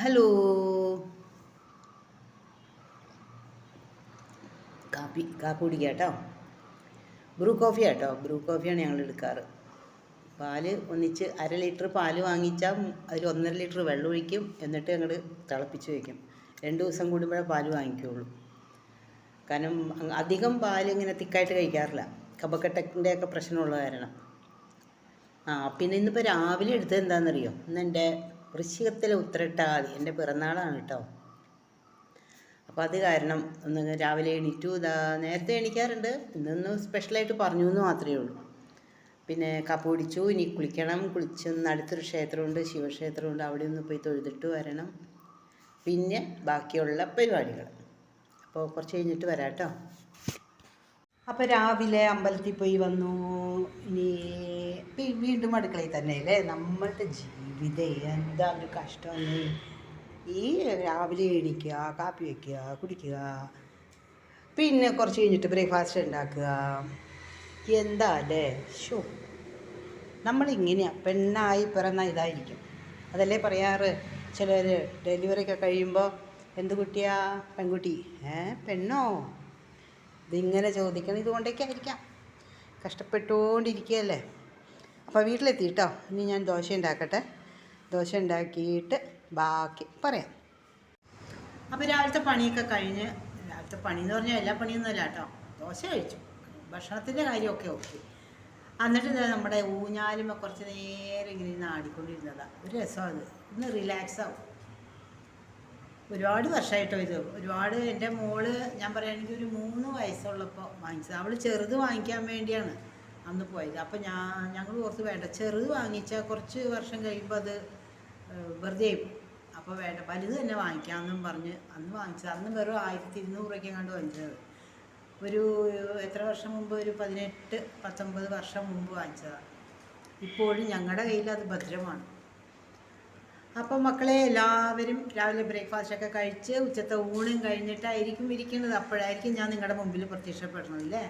Hello കാപ്പി കാപ്പി കുടിക്കുക കേട്ടോ. ബ്രൂ കോഫി കേട്ടോ. ബ്രൂ കോഫിയാണ് ഞങ്ങൾ എടുക്കാറ്. പാൽ ഒന്നിച്ച് അര ലിറ്റർ പാൽ വാങ്ങിച്ചാൽ അതിൽ ഒന്നര ലിറ്റർ വെള്ളം ഒഴിക്കും. എന്നിട്ട് ഞങ്ങൾ തിളപ്പിച്ച് വയ്ക്കും രണ്ട് ദിവസം കൂടുമ്പോഴേ പാൽ വാങ്ങിക്കുകയുള്ളൂ കാരണം അധികം പാൽ ഇങ്ങനെ തിക്കായിട്ട് കഴിക്കാറില്ല. കഫക്കെട്ടിന്റെ ഒക്കെ പ്രശ്നമുള്ള കാരണം. ആ പിന്നെ ഇന്നിപ്പോൾ രാവിലെ എടുത്തത് എന്താണെന്നറിയോ? ഇന്ന് എന്റെ വൃശ്ചികത്തിലെ ഉത്തരട്ടാതി എന്റെ പിറന്നാളാണ് കേട്ടോ. അപ്പോൾ അത് കാരണം ഒന്ന് രാവിലെ എണീറ്റു. ഇതാ നേരത്തെ എണീക്കാറുണ്ട്. ഇന്നൊന്ന് സ്പെഷ്യലായിട്ട് പറഞ്ഞു എന്ന് മാത്രമേ ഉള്ളൂ. പിന്നെ കപ്പ് പിടിച്ചു. ഇനി കുളിക്കണം. കുളിച്ച് അടുത്തൊരു ക്ഷേത്രമുണ്ട്. ശിവക്ഷേത്രമുണ്ട്. അവിടെ ഒന്ന് പോയി തൊഴുതിട്ട് വരണം. പിന്നെ ബാക്കിയുള്ള പരിപാടികൾ. അപ്പോൾ കുറച്ച് കഴിഞ്ഞിട്ട് വരാം കേട്ടോ. അപ്പോൾ രാവിലെ അമ്പലത്തിൽ പോയി വന്നു. ഇനി വീണ്ടും അടുക്കളയിൽ തന്നെ അല്ലേ നമ്മളുടെ ജീവിതം എന്താ ഒരു കഷ്ടമാണ് ഈ രാവിലെ എണീക്കുക കാപ്പി വയ്ക്കുക കുടിക്കുക പിന്നെ കുറച്ച് കഴിഞ്ഞിട്ട് ബ്രേക്ക്ഫാസ്റ്റ് ഉണ്ടാക്കുക. എന്താ അല്ലേ? ഷോ നമ്മളിങ്ങനെയാണ് പെണ്ണായി പിറന്ന ഇതായിരിക്കും. അതല്ലേ പറയാറ്? ചിലർ ഡെലിവറി ഒക്കെ കഴിയുമ്പോൾ എന്ത് കുട്ടിയാ? പെൺകുട്ടി. ഏ പെണ്ണോ? ഇതിങ്ങനെ ചോദിക്കണം ഇതുകൊണ്ടൊക്കെ ആയിരിക്കാം കഷ്ടപ്പെട്ടുകൊണ്ടിരിക്കുകയല്ലേ? അപ്പോൾ വീട്ടിലെത്തി കേട്ടോ ഇനി ഞാൻ ദോശ ഉണ്ടാക്കട്ടെ. ദോശ ഉണ്ടാക്കിയിട്ട് ബാക്കി പറയാം. അപ്പോൾ രാവിലത്തെ പണിയൊക്കെ കഴിഞ്ഞ് രാവിലത്തെ പണി എന്ന് പറഞ്ഞാൽ എല്ലാ പണിയൊന്നുമല്ല കേട്ടോ. ദോശ കഴിച്ചു. ഭക്ഷണത്തിന്റെ കാര്യമൊക്കെ ഓക്കെ. എന്നിട്ട് ഇതാ നമ്മുടെ ഊഞ്ഞാലുമ കുറച്ച് നേരം ഇങ്ങനെ ഇരുന്ന് ആടിക്കൊണ്ടിരുന്നതാണ് ഒരു രസമാണ് ഒന്ന് റിലാക്സ് ആവും. ഒരുപാട് വർഷമായിട്ടോ ഇത്. ഒരുപാട് എന്റെ മോൾ ഞാൻ പറയുകയാണെങ്കിൽ ഒരു മൂന്ന് വയസ്സുള്ളപ്പോൾ വാങ്ങിച്ചത്. അവൾ ചെറുത് വാങ്ങിക്കാൻ വേണ്ടിയാണ് അന്ന് പോയത്. അപ്പോൾ ഞാൻ ഞങ്ങൾ ഓർത്ത് വേണ്ട ചെറുത് വാങ്ങിച്ചാൽ കുറച്ച് വർഷം കഴിയുമ്പോൾ അത് വെറുതെ അപ്പോൾ വേണ്ട വലുത് തന്നെ വാങ്ങിക്കാമെന്നും പറഞ്ഞ് അന്ന് വാങ്ങിച്ചത്. അന്ന് വെറും ആയിരത്തി ഇരുന്നൂറ് രൂപയ്ക്ക് കണ്ട് വാങ്ങിച്ചത്. ഒരു എത്ര വർഷം മുമ്പ്? ഒരു പതിനെട്ട് പത്തൊമ്പത് വർഷം മുമ്പ് വാങ്ങിച്ചതാണ് ഇപ്പോഴും ഞങ്ങളുടെ കയ്യിൽ അത് ഭദ്രമാണ്. അപ്പം മക്കളെ എല്ലാവരും രാവിലെ ബ്രേക്ക്ഫാസ്റ്റ് ഒക്കെ കഴിച്ച് ഉച്ചത്തെ ഊണും കഴിഞ്ഞിട്ടായിരിക്കും ഇരിക്കുന്നത്. അപ്പോഴായിരിക്കും ഞാൻ നിങ്ങളുടെ മുമ്പിൽ പ്രത്യക്ഷപ്പെടുന്നത് അല്ലേ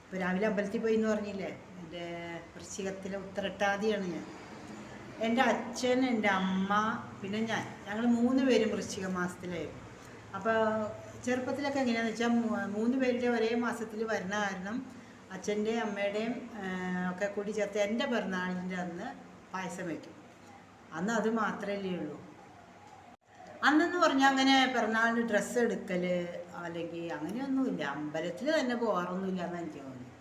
ഇപ്പോൾ രാവിലെ അമ്പലത്തിൽ പോയി എന്ന് പറഞ്ഞില്ലേ? എന്റെ വൃശ്ചികത്തിലെ ഉത്തരട്ടാതിയാണ് ഞാൻ. എന്റെ അച്ഛൻ എന്റെ അമ്മ പിന്നെ ഞാൻ. ഞങ്ങൾ മൂന്ന് പേരും വൃശ്ചിക മാസത്തിലായിരുന്നു. അപ്പോൾ ചെറുപ്പത്തിലൊക്കെ എങ്ങനെയാണെന്ന് വെച്ചാൽ മൂന്ന് പേരുടെ ഒരേ മാസത്തിൽ വരുന്ന കാരണം അച്ഛന്റെയും അമ്മയുടെയും ഒക്കെ കൂടി ചേർത്ത് എന്റെ പിറന്നാളിന്റെ അന്ന് പായസം വയ്ക്കും അന്ന് അത് മാത്രമല്ലേ ഉള്ളൂ. അന്നെന്ന് പറഞ്ഞാൽ അങ്ങനെ പിറന്നാളിന് ഡ്രസ്സ് എടുക്കൽ അല്ലെങ്കിൽ അങ്ങനെയൊന്നുമില്ല. അമ്പലത്തിൽ തന്നെ പോകാറൊന്നുമില്ല എന്ന് എനിക്ക് തോന്നുന്നു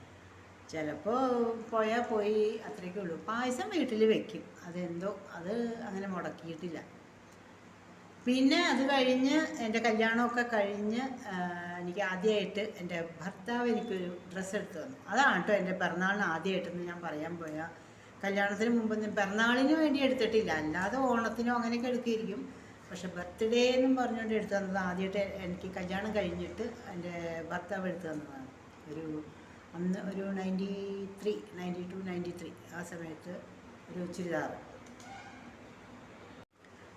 ചിലപ്പോൾ പോയാൽ പോയി അത്രയൊക്കെ ഉള്ളൂ. പായസം വീട്ടിൽ വെക്കും. അതെന്തോ അത് അങ്ങനെ മുടക്കിയിട്ടില്ല. പിന്നെ അത് കഴിഞ്ഞ് എന്റെ കല്യാണമൊക്കെ കഴിഞ്ഞ് എനിക്ക് ആദ്യമായിട്ട് എന്റെ ഭർത്താവ് എനിക്കൊരു ഡ്രസ്സ് എടുത്തു തന്നു. അതാണ് കേട്ടോ എന്റെ പിറന്നാളിന് ആദ്യമായിട്ടെന്ന് ഞാൻ പറയാൻ പോയാൽ കല്യാണത്തിന് മുമ്പ് പിറന്നാളിന് വേണ്ടി എടുത്തിട്ടില്ല. അല്ലാതെ ഓണത്തിനോ അങ്ങനെയൊക്കെ എടുക്കുമായിരിക്കും പക്ഷെ ബർത്ത്ഡേ എന്നും പറഞ്ഞുകൊണ്ട് എടുത്തു തന്നത് ആദ്യമായിട്ട് എനിക്ക് കല്യാണം കഴിഞ്ഞിട്ട് എന്റെ ഭർത്താവ് എടുത്തു തന്നതാണ്. ഒരു അന്ന് ഒരു ninety three ninety two ninety three ആ സമയത്ത് ഒരു ചുരിദാറ്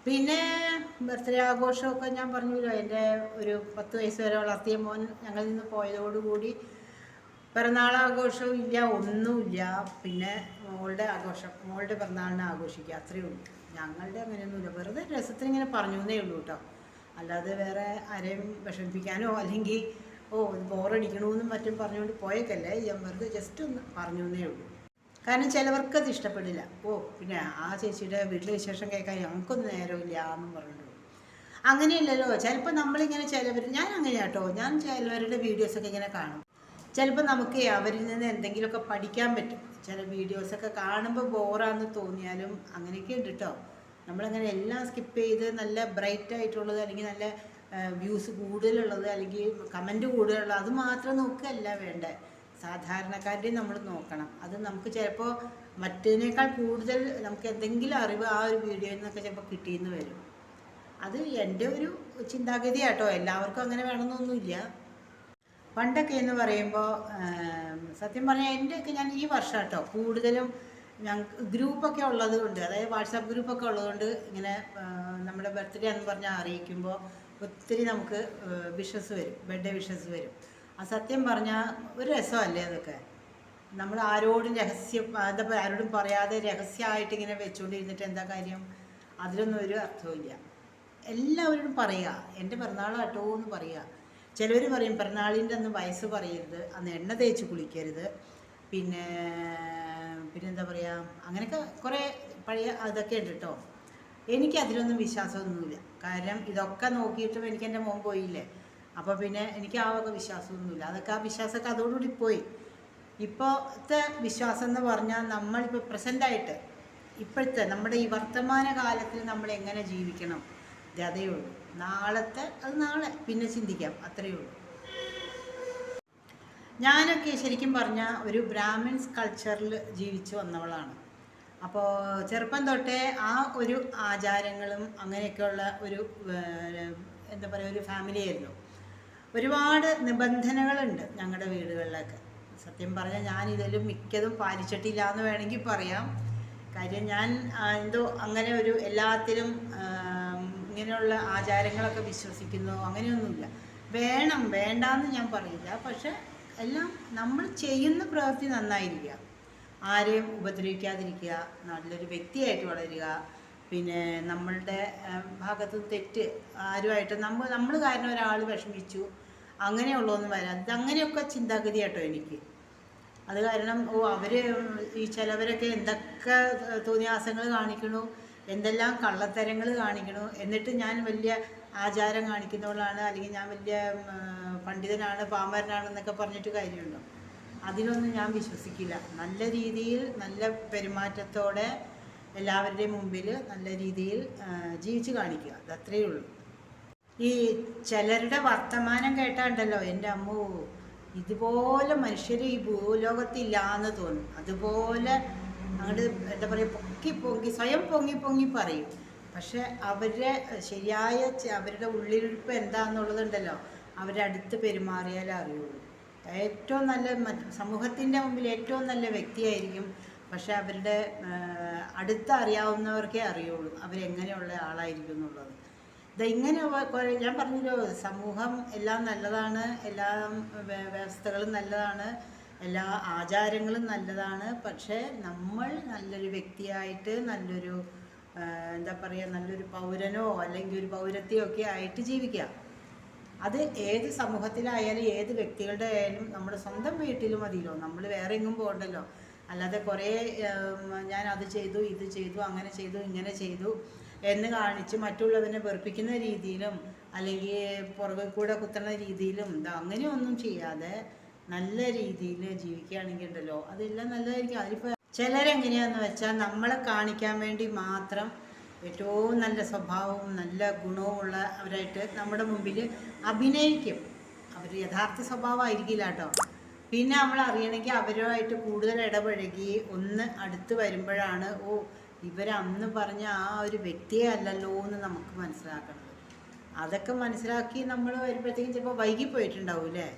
പിന്നെ ബർത്ത്ഡേ ആഘോഷമൊക്കെ ഞാൻ പറഞ്ഞല്ലോ എന്റെ ഒരു പത്ത് വയസ്സ് വരെ വളർത്തിയ മോൻ ഞങ്ങളിൽ നിന്ന് പോയതോടുകൂടി പിറന്നാൾ ആഘോഷവും ഇല്ല ഒന്നുമില്ല. പിന്നെ മോളുടെ ആഘോഷം മോളുടെ പിറന്നാളിനെ ആഘോഷിക്കുക അത്രയേ ഉള്ളൂ. ഞങ്ങളുടെ അങ്ങനെയൊന്നുമില്ല. വെറുതെ രസത്തിന് ഇങ്ങനെ പറഞ്ഞു എന്നേ ഉള്ളൂ കേട്ടോ. അല്ലാതെ വേറെ ആരെയും വിഷമിപ്പിക്കാനോ അല്ലെങ്കിൽ ഓ ഇത് ബോറടിക്കണമെന്നും മറ്റും പറഞ്ഞുകൊണ്ട് പോയേക്കല്ലേ. ഞാൻ വെറുതെ ജസ്റ്റ് ഒന്ന് പറഞ്ഞു എന്നേ ഉള്ളൂ. കാരണം ചിലവർക്ക് അത് ഇഷ്ടപ്പെടില്ല. ഓ പിന്നെ ആ ചേച്ചിയുടെ വീട്ടിലെ വിശേഷം കേൾക്കാൻ ഞങ്ങൾക്കൊന്നും നേരമില്ല എന്നും പറഞ്ഞിട്ട്. അങ്ങനെയല്ലല്ലോ. ചിലപ്പോൾ നമ്മളിങ്ങനെ ചിലവർ ഞാൻ അങ്ങനെയാട്ടോ ഞാൻ ചിലവരുടെ വീഡിയോസൊക്കെ ഇങ്ങനെ കാണും. ചിലപ്പോൾ നമുക്ക് അവരിൽ നിന്ന് എന്തെങ്കിലുമൊക്കെ പഠിക്കാൻ പറ്റും. ചില വീഡിയോസൊക്കെ കാണുമ്പോൾ ബോറാന്ന് തോന്നിയാലും അങ്ങനെയൊക്കെ ഉണ്ട് കേട്ടോ നമ്മളങ്ങനെ എല്ലാം സ്കിപ്പ് ചെയ്ത് നല്ല ബ്രൈറ്റ് ആയിട്ടുള്ളത് അല്ലെങ്കിൽ നല്ല വ്യൂസ് കൂടുതലുള്ളത് അല്ലെങ്കിൽ കമന്റ് കൂടുതലുള്ളത് അത് മാത്രം നോക്കുകയല്ല വേണ്ടേ. സാധാരണക്കാരുടെയും നമ്മൾ നോക്കണം. അത് നമുക്ക് ചിലപ്പോൾ മറ്റതിനേക്കാൾ കൂടുതൽ നമുക്ക് എന്തെങ്കിലും അറിവ് ആ ഒരു വീഡിയോയിൽ നിന്നൊക്കെ ചിലപ്പോൾ കിട്ടിയെന്ന് വരും. അത് എന്റെ ഒരു ചിന്താഗതിയാട്ടോ. എല്ലാവർക്കും അങ്ങനെ വേണമെന്നൊന്നുമില്ല. പണ്ടൊക്കെ എന്ന് പറയുമ്പോൾ സത്യം പറഞ്ഞാൽ എന്റെയൊക്കെ ഞാൻ ഈ വർഷം കേട്ടോ കൂടുതലും ഞങ്ങൾക്ക് ഗ്രൂപ്പൊക്കെ ഉള്ളത് കൊണ്ട് അതായത് വാട്സാപ്പ് ഗ്രൂപ്പൊക്കെ ഉള്ളതുകൊണ്ട് ഇങ്ങനെ നമ്മുടെ ബർത്ത്ഡേ എന്ന് പറഞ്ഞാൽ അറിയിക്കുമ്പോൾ ഒത്തിരി നമുക്ക് വിഷസ് വരും ബർത്ത്ഡേ വിഷസ് വരും. ആ സത്യം പറഞ്ഞാൽ ഒരു രസമല്ലേ അതൊക്കെ? നമ്മൾ ആരോടും രഹസ്യം എന്താ ആരോടും പറയാതെ രഹസ്യമായിട്ട് ഇങ്ങനെ വെച്ചുകൊണ്ടിരുന്നിട്ട് എന്താ കാര്യം? അതിലൊന്നും ഒരു അർത്ഥവുമില്ല. എല്ലാവരോടും പറയുക എന്റെ പിറന്നാൾ കേട്ടോ എന്ന് പറയുക ചിലവർ പറയും പിറന്നാളിന്റെ അന്ന് വയസ്സ് പറയരുത് അന്ന് എണ്ണ തേച്ച് കുളിക്കരുത്. പിന്നെ പിന്നെന്താ പറയുക അങ്ങനെയൊക്കെ കുറേ പഴയ അതൊക്കെ ഉണ്ട് കേട്ടോ എനിക്ക് അതിലൊന്നും വിശ്വാസമൊന്നുമില്ല. കാരണം ഇതൊക്കെ നോക്കിയിട്ടും എനിക്ക് എന്റെ മോൻ പോയില്ലേ? അപ്പോൾ പിന്നെ എനിക്ക് ആ വക വിശ്വാസമൊന്നുമില്ല. അതൊക്കെ ആ വിശ്വാസമൊക്കെ അതോടുകൂടി പോയി. ഇപ്പോഴത്തെ വിശ്വാസം എന്ന് പറഞ്ഞാൽ നമ്മളിപ്പോൾ പ്രസന്റായിട്ട് ഇപ്പോഴത്തെ നമ്മുടെ ഈ വർത്തമാന കാലത്തിൽ നമ്മൾ എങ്ങനെ ജീവിക്കണം? ഇത് അതേ ഉള്ളൂ നാളത്തെ അത് നാളെ. പിന്നെ ചിന്തിക്കാം. അത്രയേ ഉള്ളൂ. ഞാനൊക്കെ ശരിക്കും പറഞ്ഞാൽ ഒരു ബ്രാഹ്മിൻസ് കൾച്ചറിൽ ജീവിച്ചു വന്നവളാണ്. അപ്പോൾ ചെറുപ്പം തൊട്ടേ ആ ഒരു ആചാരങ്ങളും അങ്ങനെയൊക്കെയുള്ള ഒരു എന്താ പറയുക ഒരു ഫാമിലി ആയിരുന്നു. ഒരുപാട് നിബന്ധനകളുണ്ട് ഞങ്ങളുടെ വീടുകളിലൊക്കെ. സത്യം പറഞ്ഞാൽ ഞാൻ ഇതിലും മിക്കതും പാലിച്ചിട്ടില്ല എന്ന് വേണമെങ്കിൽ പറയാം. കാര്യം ഞാൻ എന്തോ അങ്ങനെ ഒരു എല്ലാത്തിലും ഇങ്ങനെയുള്ള ആചാരങ്ങളൊക്കെ വിശ്വസിക്കുന്നു അങ്ങനെയൊന്നുമില്ല. വേണം വേണ്ട എന്ന് ഞാൻ പറയില്ല. പക്ഷെ എല്ലാം നമ്മൾ ചെയ്യുന്ന പ്രവൃത്തി നന്നായിരിക്കുക. ആരെയും ഉപദ്രവിക്കാതിരിക്കുക നല്ലൊരു വ്യക്തിയായിട്ട് വളരുക. പിന്നെ നമ്മളുടെ ഭാഗത്ത് തെറ്റ് ആരുമായിട്ട് നമ്മൾ നമ്മൾ കാരണം ഒരാൾ വിഷമിച്ചു അങ്ങനെയുള്ളതൊന്നും വരാൻ ഇത് അങ്ങനെയൊക്കെ ചിന്താഗതി കേട്ടോ എനിക്ക്. അത് കാരണം ഓ അവർ ഈ ചിലവരൊക്കെ എന്തൊക്കെ തോന്നിയാസങ്ങൾ കാണിക്കണു എന്തെല്ലാം കള്ളത്തരങ്ങൾ കാണിക്കണു? എന്നിട്ട് ഞാൻ വലിയ ആചാരം കാണിക്കുന്നവളാണ് അല്ലെങ്കിൽ ഞാൻ വലിയ പണ്ഡിതനാണ് പാമരനാണെന്നൊക്കെ പറഞ്ഞിട്ട് കാര്യമുണ്ടോ? അതിനൊന്നും ഞാൻ വിശ്വസിക്കില്ല. നല്ല രീതിയിൽ നല്ല പെരുമാറ്റത്തോടെ എല്ലാവരുടെയും മുമ്പിൽ നല്ല രീതിയിൽ ജീവിച്ചു കാണിക്കുക. അതത്രയേ ഉള്ളൂ. ഈ ചിലരുടെ വർത്തമാനം കേട്ടാണ്ടല്ലോ എന്റെ അമ്മ ഇതുപോലെ മനുഷ്യർ ഈ ഭൂലോകത്തില്ലാന്ന് തോന്നും. അതുപോലെ അങ്ങോട്ട് എന്താ പറയുക പൊക്കി പൊങ്ങി സ്വയം പൊങ്ങി പൊങ്ങി പറയും. പക്ഷെ അവരെ ശരിയായ അവരുടെ ഉള്ളിലിരിപ്പ് എന്താണെന്നുള്ളതുണ്ടല്ലോ അടുത്ത് പെരുമാറിയാലേ അറിയുള്ളൂ. ഏറ്റവും നല്ല സമൂഹത്തിന്റെ മുമ്പിൽ ഏറ്റവും നല്ല വ്യക്തിയായിരിക്കും. പക്ഷെ അവരുടെ അടുത്ത് അറിയാവുന്നവർക്കേ അറിയുള്ളൂ അവരെങ്ങനെയുള്ള ആളായിരിക്കും എന്നുള്ളത്. ഇങ്ങനെ ഞാൻ പറഞ്ഞല്ലോ സമൂഹം എല്ലാം നല്ലതാണ് എല്ലാ വ്യ- വ്യവസ്ഥകളും നല്ലതാണ്. എല്ലാ ആചാരങ്ങളും നല്ലതാണ്. പക്ഷേ നമ്മൾ നല്ലൊരു വ്യക്തിയായിട്ട് നല്ലൊരു എന്താ പറയുക നല്ലൊരു പൗരനോ അല്ലെങ്കിൽ ഒരു പൗരത്തെയോ ഒക്കെ ആയിട്ട് ജീവിക്കുക. അത് ഏത് സമൂഹത്തിലായാലും ഏത് വ്യക്തികളുടെ ആയാലും നമ്മുടെ സ്വന്തം വീട്ടിലും മതിയല്ലോ. നമ്മൾ വേറെ എങ്ങും പോകണ്ടല്ലോ. അല്ലാതെ കുറേ ഞാൻ അത് ചെയ്തു ഇത് ചെയ്തു അങ്ങനെ ചെയ്തു ഇങ്ങനെ ചെയ്തു എന്ന് കാണിച്ച് മറ്റുള്ളവരെ വെറുപ്പിക്കുന്ന രീതിയിലും അല്ലെങ്കിൽ പുറകെ കൂടെ കുത്തുന്ന രീതിയിലും അങ്ങനെയൊന്നും ചെയ്യാതെ നല്ല രീതിയിൽ ജീവിക്കുകയാണെങ്കിൽ ഉണ്ടല്ലോ അതെല്ലാം നല്ലതായിരിക്കും. അതിലിപ്പോൾ ചിലരെങ്ങനെയാന്ന് വെച്ചാൽ നമ്മളെ കാണിക്കാൻ വേണ്ടി മാത്രം ഏറ്റവും നല്ല സ്വഭാവവും നല്ല ഗുണവുമുള്ള അവരായിട്ട് നമ്മുടെ മുമ്പിൽ അഭിനയിക്കും. അവർ യഥാർത്ഥ സ്വഭാവമായിരിക്കില്ല കേട്ടോ. പിന്നെ നമ്മൾ അറിയണമെങ്കിൽ അവരുമായിട്ട് കൂടുതൽ ഇടപഴകി ഒന്ന് അടുത്ത് വരുമ്പോഴാണ് ഓ ഇവരന്ന് പറഞ്ഞ ആ ഒരു വ്യക്തിയെ അല്ലല്ലോ എന്ന് നമുക്ക് മനസ്സിലാക്കണം അതൊക്കെ മനസ്സിലാക്കി നമ്മൾ വരുമ്പോഴത്തേക്കും ചിലപ്പോൾ വൈകിപ്പോയിട്ടുണ്ടാവും അല്ലേ?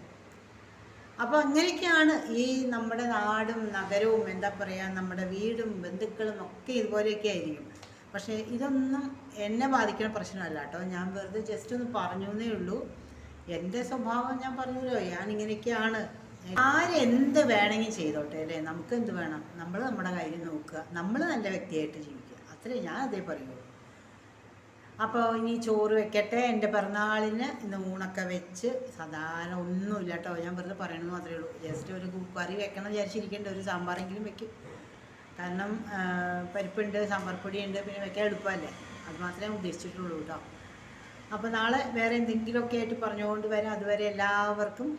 അപ്പോൾ അങ്ങനെയൊക്കെയാണ് ഈ നമ്മുടെ നാടും നഗരവും എന്താ പറയുക നമ്മുടെ വീടും ബന്ധുക്കളും ഒക്കെ ഇതുപോലെയൊക്കെ ആയിരിക്കും. പക്ഷേ ഇതൊന്നും എന്നെ ബാധിക്കുന്ന പ്രശ്നമല്ല കേട്ടോ. ഞാൻ വെറുതെ ജസ്റ്റ് ഒന്ന് പറഞ്ഞു എന്നേ ഉള്ളൂ. എന്റെ സ്വഭാവം ഞാൻ പറഞ്ഞല്ലോ ഞാൻ ഇങ്ങനെയൊക്കെയാണ് ആരെന്ത് വേണമെങ്കിൽ ചെയ്തോട്ടെ അല്ലേ? നമുക്ക് എന്ത് വേണം? നമ്മൾ നമ്മുടെ കാര്യം നോക്കുക. നമ്മൾ നല്ല വ്യക്തിയായിട്ട് ജീവിക്കുക. അത്രേ ഞാൻ അതേ പറയുള്ളൂ. അപ്പോൾ ഇനി ചോറ് വെക്കട്ടെ. എന്റെ പിറന്നാളിന് ഇന്ന് ഊണൊക്കെ വെച്ച് സാധാരണ ഒന്നുമില്ല കേട്ടോ. ഞാൻ വെറുതെ പറയണമെന്ന് മാത്രമേ ഉള്ളൂ. ജസ്റ്റ് ഒരു കറി വെക്കണം വിചാരിച്ചിരിക്കേണ്ട. ഒരു സാമ്പാറെങ്കിലും വെക്കും. കാരണം പരിപ്പുണ്ട് സാമ്പാർ പൊടിയുണ്ട് പിന്നെ വെക്കാൻ എളുപ്പമല്ലേ? അത് മാത്രമേ ഉദ്ദേശിച്ചിട്ടുള്ളൂ കേട്ടോ. അപ്പോൾ നാളെ വേറെ എന്തെങ്കിലുമൊക്കെ ആയിട്ട് പറഞ്ഞുകൊണ്ട് വരാം. അതുവരെ എല്ലാവർക്കും